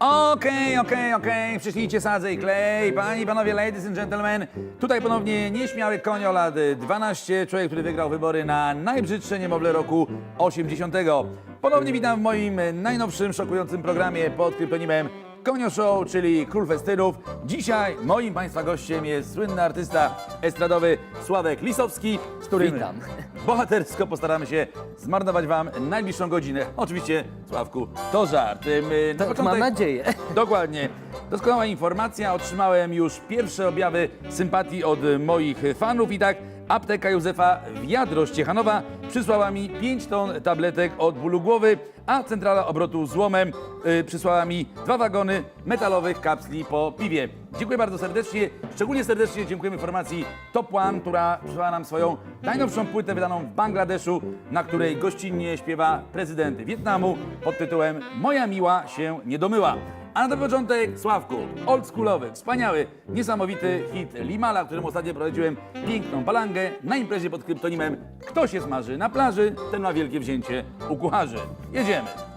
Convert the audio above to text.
Okej, okej, okej, przyślijcie sadzę i klej. Panie i panowie, ladies and gentlemen, tutaj ponownie nieśmiały konio lat 12, człowiek, który wygrał wybory na najbrzydsze niemowlę roku 80. Ponownie witam w moim najnowszym, szokującym programie pod kryptonimem Konio Show, czyli Król Festynów. Dzisiaj moim Państwa gościem jest słynny artysta estradowy Sławek Lisowski, z którym Witam. bohatersko postaramy się zmarnować Wam najbliższą godzinę. Oczywiście, Sławku, to żart. Ym, Na To początek... mam nadzieję. Dokładnie. Doskonała informacja. Otrzymałem już pierwsze objawy sympatii od moich fanów i tak apteka Józefa Wiadrość Ciechanowa przysłała mi 5 ton tabletek od bólu głowy, a centrala obrotu złomem y, przysłała mi dwa wagony metalowych kapsli po piwie. Dziękuję bardzo serdecznie. Szczególnie serdecznie dziękujemy formacji Top One, która przysłała nam swoją najnowszą płytę wydaną w Bangladeszu, na której gościnnie śpiewa prezydent Wietnamu pod tytułem Moja miła się nie domyła. A na początek Sławku, oldschoolowy, wspaniały, niesamowity hit Limala, którym ostatnio prowadziłem piękną palangę na imprezie pod kryptonimem Kto się smaży na plaży, ten ma wielkie wzięcie u kucharzy. Jedziemy.